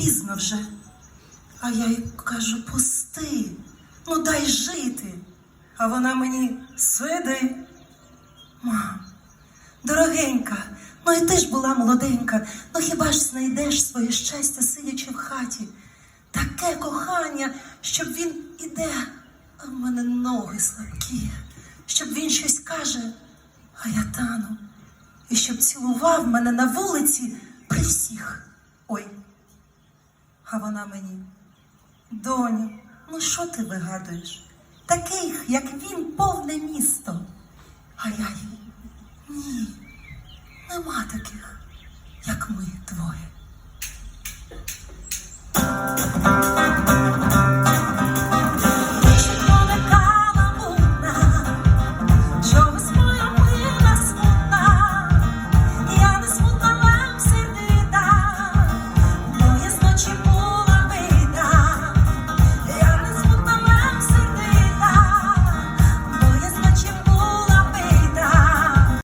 пізно вже. А я їй кажу, пусти, ну дай жити. А вона мені сиди. Мам, дорогенька, ну і ти ж була молоденька, ну хіба ж знайдеш своє щастя, сидячи в хаті? Таке кохання, щоб він іде, а в мене ноги слабкі, щоб він щось каже, а я тану, і щоб цілував мене на вулиці при всіх. Ой. А вона мені, доню, ну що ти вигадуєш? Таких, як він, повне місто. А я їй, ні, нема таких, як ми двоє.